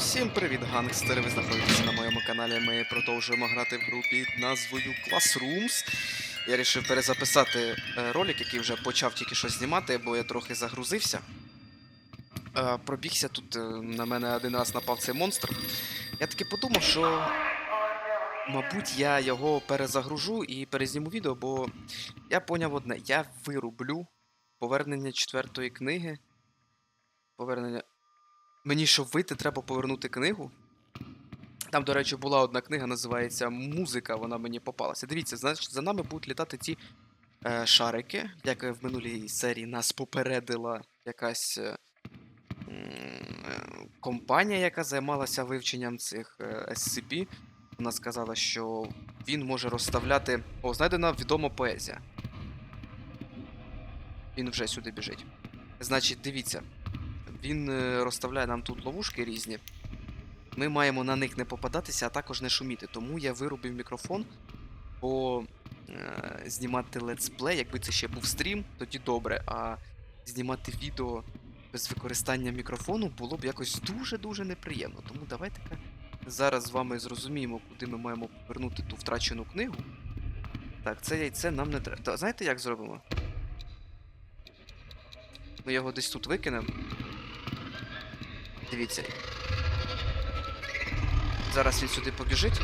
Всім привіт, гангстери! Ви знаходитеся на моєму каналі. Ми продовжуємо грати в групі під назвою Classrooms. Я вирішив перезаписати е, ролик, який вже почав тільки що знімати, бо я трохи загрузився. Е, Пробігся тут е, на мене один раз напав цей монстр. Я таки подумав, що. Мабуть, я його перезагружу і перезніму відео, бо я поняв одне: я вирублю повернення четвертої книги. Повернення. Мені щоб вийти, треба повернути книгу. Там, до речі, була одна книга, називається Музика, вона мені попалася. Дивіться, значить, за нами будуть літати ці е, шарики, як в минулій серії нас попередила якась е, е, компанія, яка займалася вивченням цих е, SCP. Вона сказала, що він може розставляти. О, знайдена відома поезія. Він вже сюди біжить. Значить, дивіться. Він е, розставляє нам тут ловушки різні. Ми маємо на них не попадатися, а також не шуміти. Тому я вирубив мікрофон, бо е, знімати летсплей, якби це ще був стрім, тоді добре. А знімати відео без використання мікрофону було б якось дуже-дуже неприємно. Тому давайте зараз з вами зрозуміємо, куди ми маємо повернути ту втрачену книгу. Так, це яйце нам не треба. Знаєте, як зробимо? Ми його десь тут викинемо. Дивіться. Зараз він сюди побіжить.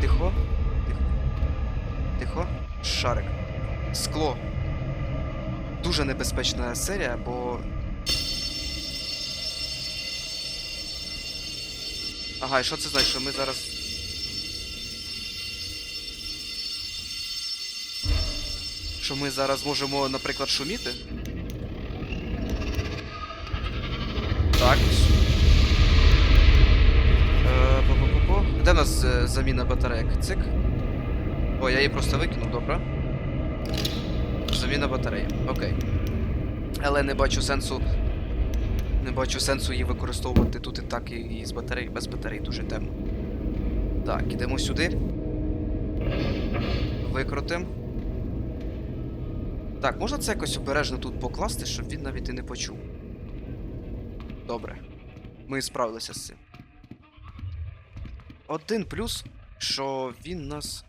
Тихо. Тихо. Тихо. Шарик. Скло. Дуже небезпечна серія, бо. Ага, і що це значить, що ми зараз. Що ми зараз можемо, наприклад, шуміти? Нас е, заміна батарейок? Цик. О, я її просто викинув, добре. Заміна батареї. Окей. Але не бачу сенсу. Не бачу сенсу її використовувати тут і так, і, і з батареї, без батарей дуже темно. Так, ідемо сюди. Викрутим. Так, можна це якось обережно тут покласти, щоб він навіть і не почув. Добре. Ми справилися з цим. Один плюс, що він нас.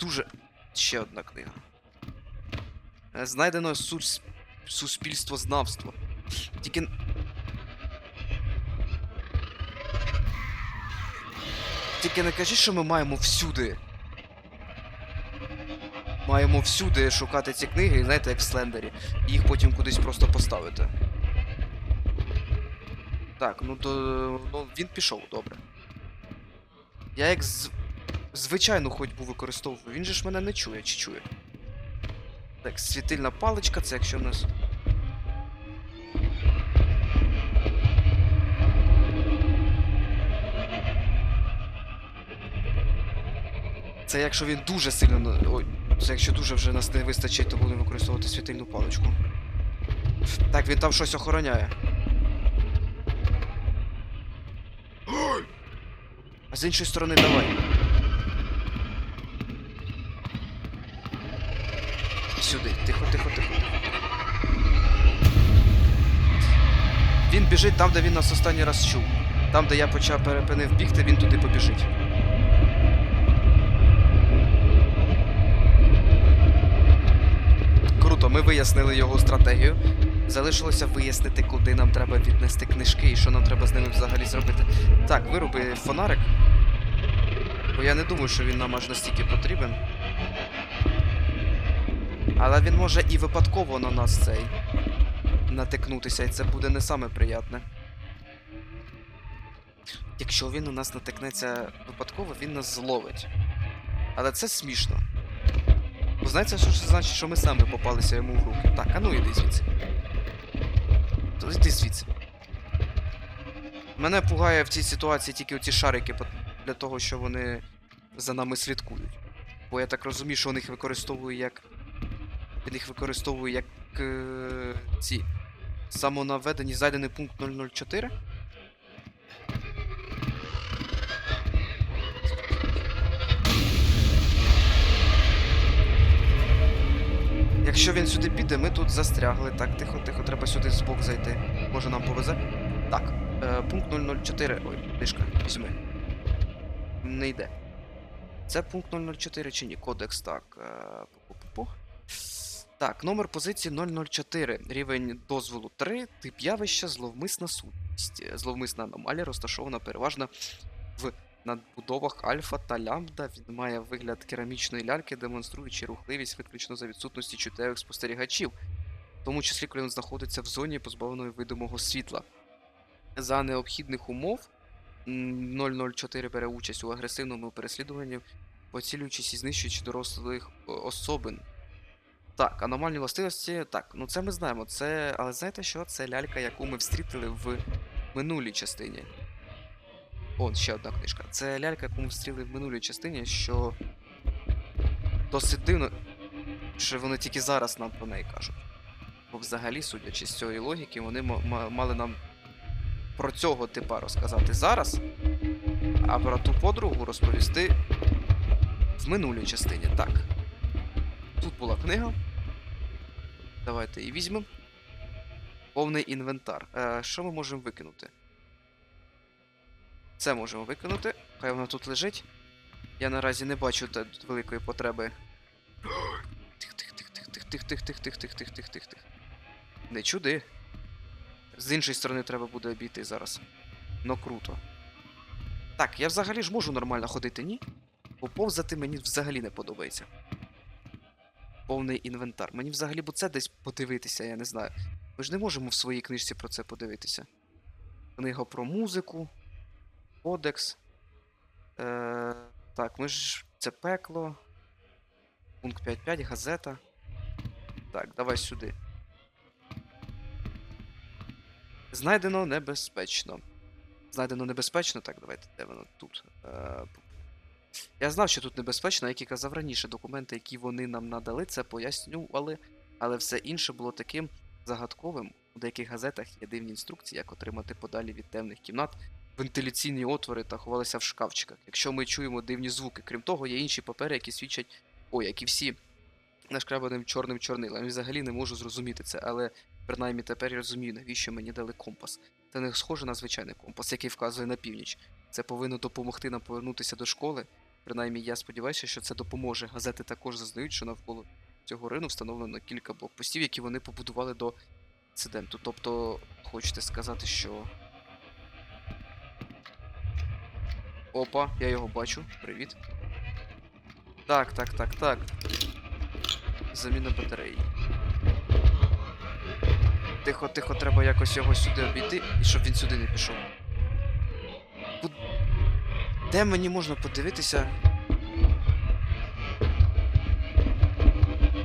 Дуже. Ще одна книга. Е, Знайдено сус... суспільствознавство. Тільки. Тільки не кажіть, що ми маємо всюди. Маємо всюди шукати ці книги, знаєте, як в Слендері, і їх потім кудись просто поставити. Так, ну то. Ну, він пішов, добре. Я як з... звичайну ходьбу використовую, він же ж мене не чує, чи чує. Так, світильна паличка, це якщо в нас. Це якщо він дуже сильно. Ой, це якщо дуже вже нас не вистачить, то будемо використовувати світильну паличку. Так, він там щось охороняє. А з іншої сторони давай. Сюди, тихо, тихо, тихо. Він біжить там, де він нас останній раз чув. Там, де я почав перепинив бігти, він туди побіжить. Круто, ми вияснили його стратегію. Залишилося вияснити, куди нам треба віднести книжки і що нам треба з ними взагалі зробити. Так, вироби фонарик. Бо я не думаю, що він нам аж настільки потрібен. Але він може і випадково на нас цей натикнутися, і це буде не саме приятне. Якщо він у нас натикнеться випадково, він нас зловить. Але це смішно. Бо знаєте, що це значить, що ми саме попалися йому в руки. Так, а ну іди звідси. То звідси. Мене пугає в цій ситуації тільки оці шарики для того, що вони за нами слідкують. Бо я так розумію, що вони їх використовують як. Він їх використовує як е, ці самонаведені зайдений пункт 004. Якщо він сюди піде, ми тут застрягли. Так, тихо, тихо, треба сюди збок зайти. Може нам повезе? Так, е, пункт 004. Ой, книжка, візьми. Не йде. Це пункт 004 чи ні? Кодекс, так. Е. Так, номер позиції 004. Рівень дозволу 3. Тип явища зловмисна сутність. Зловмисна аномалія розташована переважно в надбудовах альфа та лямбда. Він має вигляд керамічної ляльки, демонструючи рухливість виключно за відсутності чуттєвих спостерігачів, в тому числі, коли він знаходиться в зоні позбавленої видимого світла. За необхідних умов 004 бере участь у агресивному переслідуванні, поцілюючись і знищуючи дорослих особин. Так, аномальні властивості. Так, ну це ми знаємо. Це. Але знаєте що? Це лялька, яку ми встрітили в минулій частині. О, ще одна книжка. Це лялька, яку ми встріли в минулій частині, що досить дивно, що вони тільки зараз нам про неї кажуть. Бо взагалі, судячи з цієї логіки, вони ма- ма- мали нам про цього типа розказати зараз, а про ту подругу розповісти в минулій частині. Так. Тут була книга. Давайте її візьмемо. Повний інвентар. Е, що ми можемо викинути? Це можемо викинути. Хай вона тут лежить. Я наразі не бачу великої потреби. Тих, тих, тих, тих, тих, тих, тих, тих, тих, тих, тих, тих, тих, тих. Не чуди. З іншої сторони треба буде обійти зараз. Ну круто. Так, я взагалі ж можу нормально ходити, ні? Бо повзати мені взагалі не подобається. Повний інвентар. Мені взагалі б це десь подивитися, я не знаю. Ми ж не можемо в своїй книжці про це подивитися. Книга про музику. Кодекс. Е, так, ми ж. Це пекло. Пункт 5.5, газета. Так, давай сюди. Знайдено небезпечно. Знайдено небезпечно, так, давайте, де воно тут. Е, я знав, що тут небезпечно, як і казав раніше, документи, які вони нам надали, це пояснювали, але все інше було таким загадковим. У деяких газетах є дивні інструкції, як отримати подалі від темних кімнат вентиляційні отвори та ховалися в шкафчиках. Якщо ми чуємо дивні звуки, крім того, є інші папери, які свідчать, ой, які всі нашкрабаним чорним чорнилом. Я взагалі не можу зрозуміти це, але принаймні тепер я розумію, навіщо мені дали компас. Це не схоже на звичайний компас, який вказує на північ. Це повинно допомогти нам повернутися до школи. Принаймні, я сподіваюся, що це допоможе. Газети також зазнають, що навколо цього рину встановлено кілька блокпостів, які вони побудували до інциденту. Тобто, хочете сказати, що. Опа, я його бачу. Привіт. Так, так, так, так. Заміна батареї. Тихо, тихо, треба якось його сюди обійти, і щоб він сюди не пішов. Куд- Де мені можна подивитися?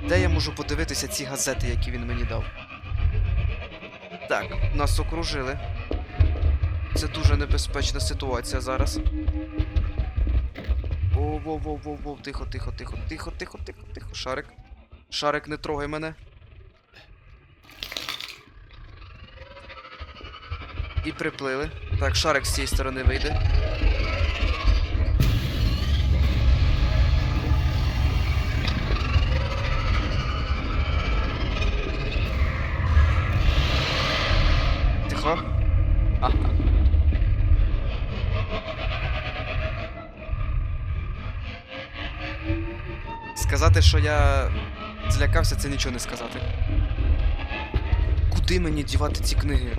Де я можу подивитися ці газети, які він мені дав? Так, нас окружили. Це дуже небезпечна ситуація зараз. Воу, воу, воу, воу, тихо, тихо, тихо, тихо, тихо, тихо, тихо, шарик. Шарик, не трогай мене. І приплили. Так, шарик з цієї сторони вийде. Сказати, що я злякався, це нічого не сказати. Куди мені дівати ці книги?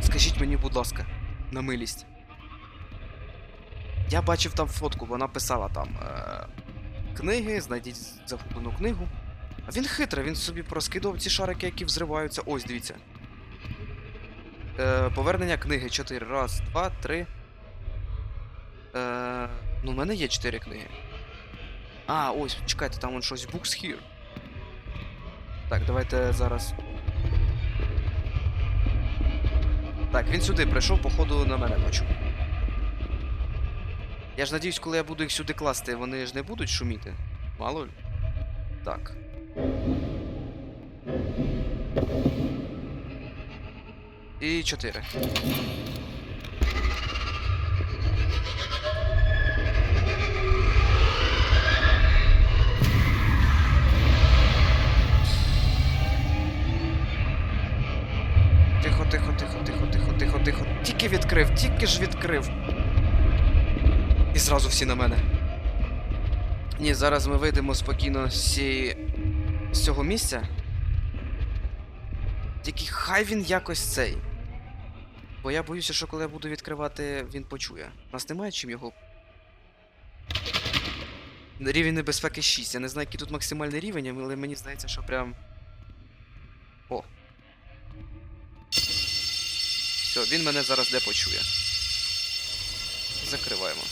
Скажіть мені, будь ласка, на милість. Я бачив там фотку, вона писала там е- книги, знайдіть загублену книгу. А він хитрий, він собі проскидував ці шарики, які взриваються. Ось, дивіться. Е, повернення книги 4. Раз, два, три. Е, ну, в мене є 4 книги. А, ось, чекайте, там он щось букс хір. Так, давайте зараз. Так, він сюди прийшов, походу, на мене ночу. Я ж надіюсь, коли я буду їх сюди класти, вони ж не будуть шуміти. Мало. ли. Так. І чотири. Тільки ж відкрив. І зразу всі на мене. Ні, зараз ми вийдемо спокійно з, з цього місця. Тільки хай він якось цей. Бо я боюся, що коли я буду відкривати, він почує. У нас немає чим його. Рівень небезпеки 6. Я не знаю, який тут максимальний рівень, але мені здається, що прям. О. Все, він мене зараз де почує. Закриваємо.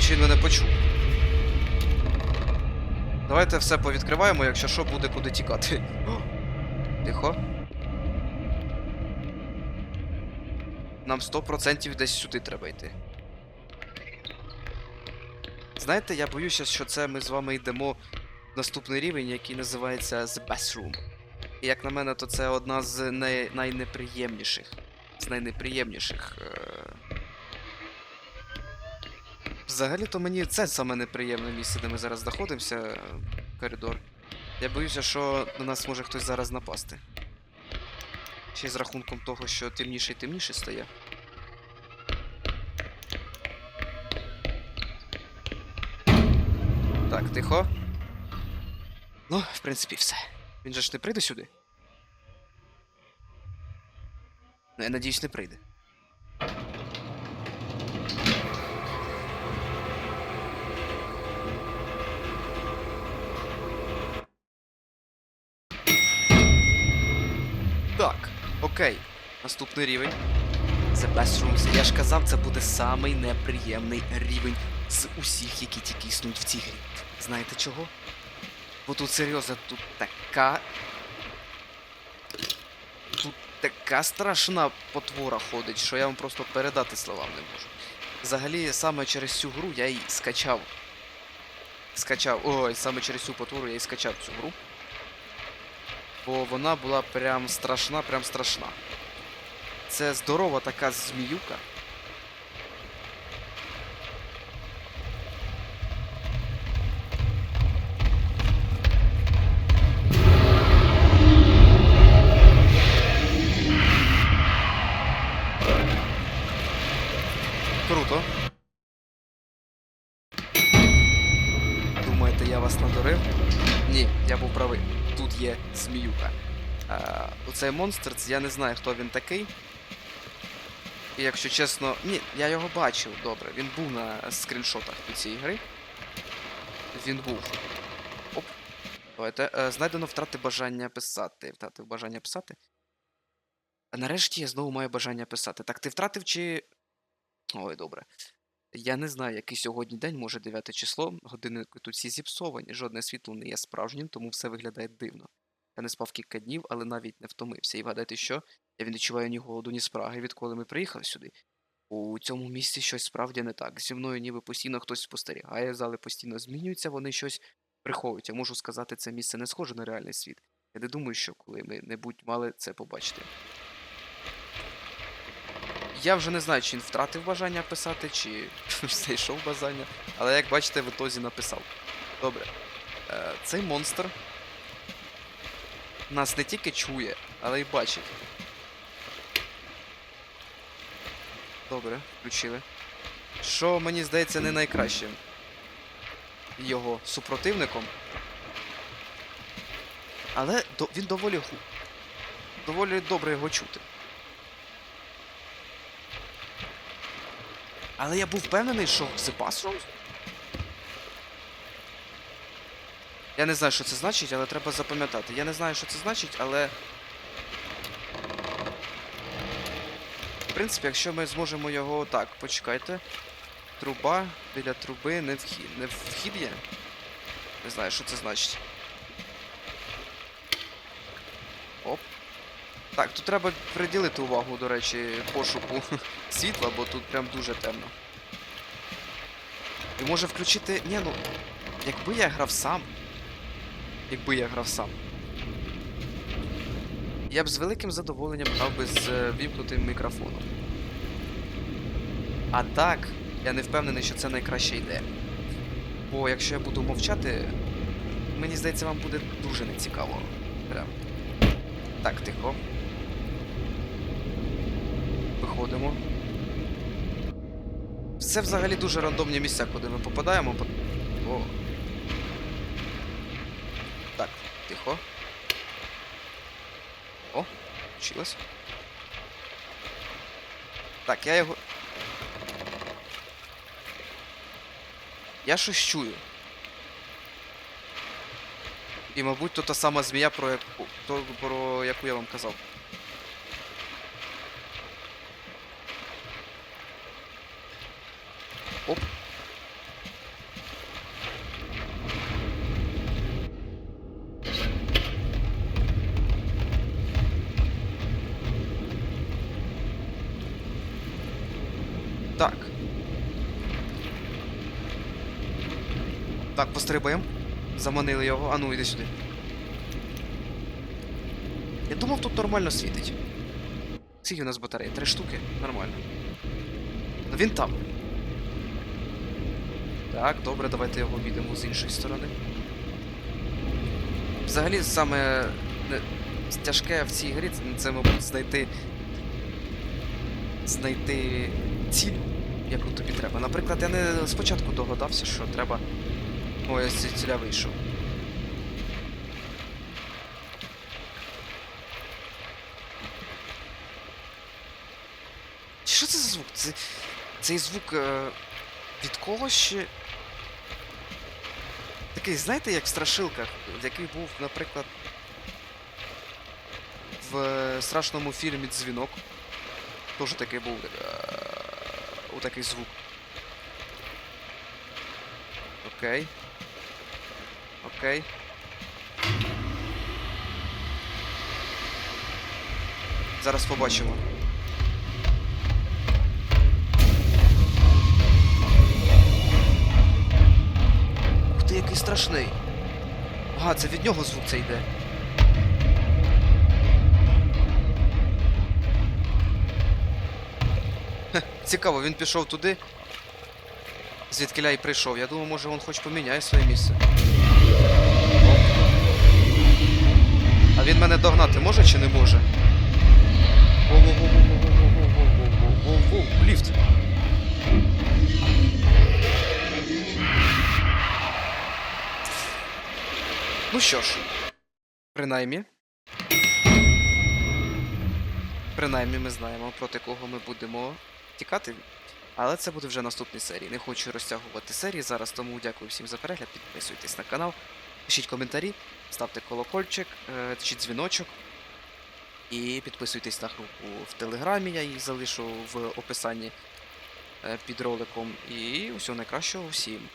Чи він мене почув? Давайте все повідкриваємо, якщо що, буде куди тікати. Тихо. Нам 100% десь сюди треба йти. Знаєте, я боюся, що це ми з вами йдемо наступний рівень, який називається The Bathroom. І як на мене, то це одна з най... найнеприємніших. З найнеприємніших. Е... Взагалі-то мені це саме неприємне місце, де ми зараз знаходимося, е, коридор. Я боюся, що на нас може хтось зараз напасти. Ще з рахунком того, що темніше і темніше стає. Так, тихо. Ну, в принципі, все. Він же ж не прийде сюди. Ну, я надіюсь, не прийде. Так, окей. Наступний рівень. The Best Rooms. Я ж казав, це буде самий неприємний рівень з усіх, які тільки існують в цій грі. Знаєте чого? Бо тут серйозно, тут така. Тут така страшна потвора ходить, що я вам просто передати словам не можу. Взагалі, саме через цю гру я і скачав. Скачав. Ой, саме через цю потвору я і скачав цю гру. Бо вона була прям страшна, прям страшна. Це здорова така зміюка. Я вас надурив? Ні, я був правий. Тут є зміюка. А, оцей монстр, я не знаю, хто він такий. І якщо чесно. Ні, я його бачив, добре. Він був на скріншотах від цієї гри. Він був. Оп. Давайте. Е, знайдено втрати бажання писати. Втратив бажання писати. А нарешті я знову маю бажання писати. Так, ти втратив чи. Ой, добре. Я не знаю, який сьогодні день, може 9 число. Годинники тут всі зіпсовані, жодне світло не є справжнім, тому все виглядає дивно. Я не спав кілька днів, але навіть не втомився. І вгадайте що? Я не відчуваю ні голоду, ні спраги, відколи ми приїхали сюди. У цьому місці щось справді не так. Зі мною ніби постійно хтось спостерігає, зали постійно змінюються, вони щось приховують. Я можу сказати, це місце не схоже на реальний світ. Я не думаю, що коли ми небудь мали це побачити. Я вже не знаю, чи він втратив бажання писати, чи знайшов бажання, але як бачите, в ітозі написав. Добре. Е, цей монстр нас не тільки чує, але й бачить. Добре, включили. Що мені здається не найкращим його супротивником. Але до, він доволі гу... доволі добре його чути. Але я був впевнений, що The Я не знаю, що це значить, але треба запам'ятати. Я не знаю, що це значить, але. В принципі, якщо ми зможемо його. Так, почекайте. Труба біля труби не вхід. Не вхід є? Не знаю, що це значить. Оп. Так, тут треба приділити увагу, до речі, пошуку світла, бо тут прям дуже темно. І може включити. Ні, ну. Якби я грав сам. Якби я грав сам. Я б з великим задоволенням грав би з е, вімкнутим мікрофоном. А так, я не впевнений, що це найкраща ідея. Бо якщо я буду мовчати, мені здається, вам буде дуже нецікаво. Прям. Так, тихо. Виходимо. Це взагалі дуже рандомні місця, куди ми попадаємо. О. Так, тихо. О, включилось. Так, я його. Я щось чую. І, мабуть, то та сама змія, про яку, то, про яку я вам казав. Оп. Так. Так, пострибаємо. Заманили його. А ну, йди сюди. Я думав, тут нормально світить. Скільки у нас батареї? Три штуки? Нормально. Ну він там. Так, добре, давайте його обійдемо з іншої сторони. Взагалі, саме тяжке в цій грі це, це, мабуть, знайти. знайти ціль, яку тобі треба. Наприклад, я не спочатку догадався, що треба. Ой, ось ця ціля вийшов. Що це за звук? Це, цей звук е, від когось ще. Такий, знаєте, як в страшилках, який був, наприклад, в е, страшному фільмі Дзвінок. Тоже такий був. Е, у такий звук. Окей. Окей. Зараз побачимо. Ух страшний. Ага, це від нього звук це йде. Хе, цікаво, він пішов туди. Звідки й прийшов. Я думаю, може він хоч поміняє своє місце. А він мене догнати може чи не може? Воу-воу-воу-воу-воу-воу-воу-воу-воу-воу, Ну що ж, принаймні. Принаймні ми знаємо, проти кого ми будемо тікати. Але це буде вже наступній серії. Не хочу розтягувати серії зараз, тому дякую всім за перегляд. Підписуйтесь на канал, пишіть коментарі, ставте колокольчик е, чи дзвіночок. І підписуйтесь на групу в Телеграмі, я її залишу в описанні е, під роликом. І усього найкращого всім.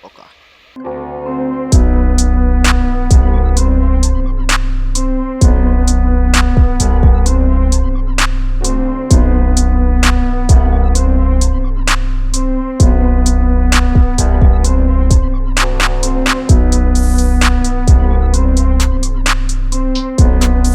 Пока.